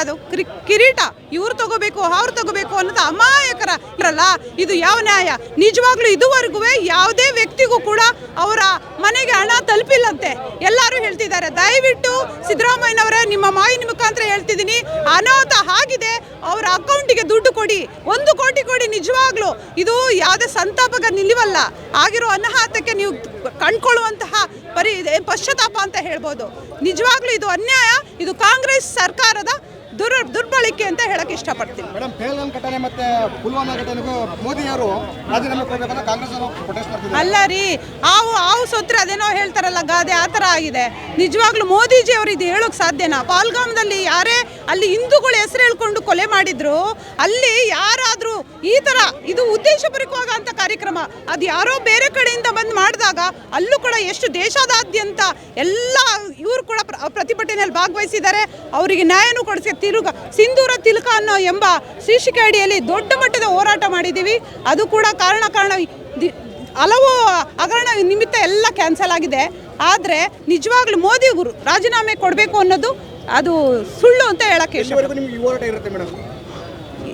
ಅದು ಕ್ರಿ- ಕಿರೀಟ ಇವ್ರು ತಗೋಬೇಕು, ಅವ್ರು ತಗೋಬೇಕು ಅನ್ನೋದು ಅಮಾಯಕರ ಇರಲ್ಲ ಇದು ಯಾವ ನ್ಯಾಯ? ನಿಜವಾಗ್ಲೂ ಇದುವರೆಗೂ ಯಾವುದೇ ವ್ಯಕ್ತಿಗೂ ಕೂಡ ಅವರ ಮನೆಗೆ ಹಣ ತಲುಪಿಲ್ಲಂತೆ. ಎಲ್ಲರೂ ಹೇಳ್ತಿದ್ದಾರೆ, ದಯವಿಟ್ಟು ಸಿದ್ದರಾಮಯ್ಯನವರೇ, ನಿಮ್ಮ ಮಾಯಿನ ಮುಖಾಂತರ ಹೇಳ್ತಿದ್ದೀನಿ, ಅನಾಹುತ ಆಗಿದೆ, ಅವರ ಅಕೌಂಟಿಗೆ ದುಡ್ಡು ಕೊಡಿ, ಒಂದು ಕೋಟಿ ಕೊಡಿ ನಿಜವಾಗ್ಲೂ. ಇದು ಯಾವುದೇ ಸಂತಾಪಕ ನಿಲ್ಲವಲ್ಲ. ಆಗಿರೋ ಅನಾಹುತಕ್ಕೆ ನೀವು ಕಂಡ್ಕೊಳ್ಳುವಂತಹ ಪರಿ, ಪಶ್ಚಾತ್ತಾಪ ಅಂತ ಹೇಳ್ಬೋದು. ನಿಜವಾಗ್ಲೂ ಇದು ಅನ್ಯಾಯ, ಇದು ಕಾಂಗ್ರೆಸ್ ಸರ್ಕಾರದ ದುರ್ ದುರ್ಬಳಕೆ ಅಂತ ಹೇಳಕ್ ಇಷ್ಟಪಡ್ತೀನಿ. ಮೇಡಮ್ ಪೇಲ್ಗನ್ ಘಟನೆ ಮತ್ತೆ ಪುಲ್ವಾಮಾ ಘಟನೆಗೂ ಮೋದಿ ಅವರು ರಾಜೀನಾಮೆ ಕೊಡಬೇಕಂತ ಕಾಂಗ್ರೆಸ್ ಅವರು ಪ್ರೊಟೆಸ್ಟ್ ಮಾಡ್ತಿದ್ದಾರೆ. ಅಲ್ಲ ರೀ ಹಾವು ಹಾವು ಸೊತ್ರೆ ಅದೇನೋ ಹೇಳ್ತಾರಲ್ಲ ಗಾದೆ ಆ ಥರ ಆಗಿದೆ. ನಿಜವಾಗ್ಲೂ ಮೋದಿಜಿ ಅವರು ಇದು ಹೇಳೋಕೆ ಸಾಧ್ಯನಾ? ಪಾಲ್ಗಾಮ್ದಲ್ಲಿ ಯಾರೇ ಅಲ್ಲಿ ಹಿಂದೂಗಳು ಹೆಸರು ಹೇಳ್ಕೊಂಡು ಕೊಲೆ ಮಾಡಿದ್ರು ಅಲ್ಲಿ ಯಾರಾದರೂ ಈ ಥರ ಇದು ಉದ್ದೇಶಪೂರ್ವಕವಾದಂಥ ಕಾರ್ಯಕ್ರಮ ಅದು ಯಾರೋ ಬೇರೆ ಕಡೆಯಿಂದ ಬಂದು ಮಾಡಿದಾಗ ಅಲ್ಲೂ ಕೂಡ ಎಷ್ಟು ದೇಶದಾದ್ಯಂತ ಎಲ್ಲ ಇವರು ಕೂಡ ಪ್ರತಿಭಟನೆಯಲ್ಲಿ ಭಾಗವಹಿಸಿದ್ದಾರೆ. ಅವರಿಗೆ ನ್ಯಾಯನೂ ಕೊಡಿಸಿ ತಿರುಗ ಸಿಂಧೂರ ತಿಲಕ ಅನ್ನೋ ಎಂಬ ಶೀರ್ಷಿಕೆ ಅಡಿಯಲ್ಲಿ ದೊಡ್ಡ ಮಟ್ಟದ ಹೋರಾಟ ಮಾಡಿದ್ದೀವಿ. ಅದು ಕೂಡ ಕಾರಣ ಕಾರಣ ಹಲವು ಹಗರಣ ನಿಮಿತ್ತ ಎಲ್ಲ ಕ್ಯಾನ್ಸಲ್ ಆಗಿದೆ. ಆದರೆ ನಿಜವಾಗ್ಲೂ ಮೋದಿ ರಾಜೀನಾಮೆ ಕೊಡಬೇಕು ಅನ್ನೋದು ಅದು ಸುಳ್ಳು ಅಂತ ಹೇಳಕ್ಕೆ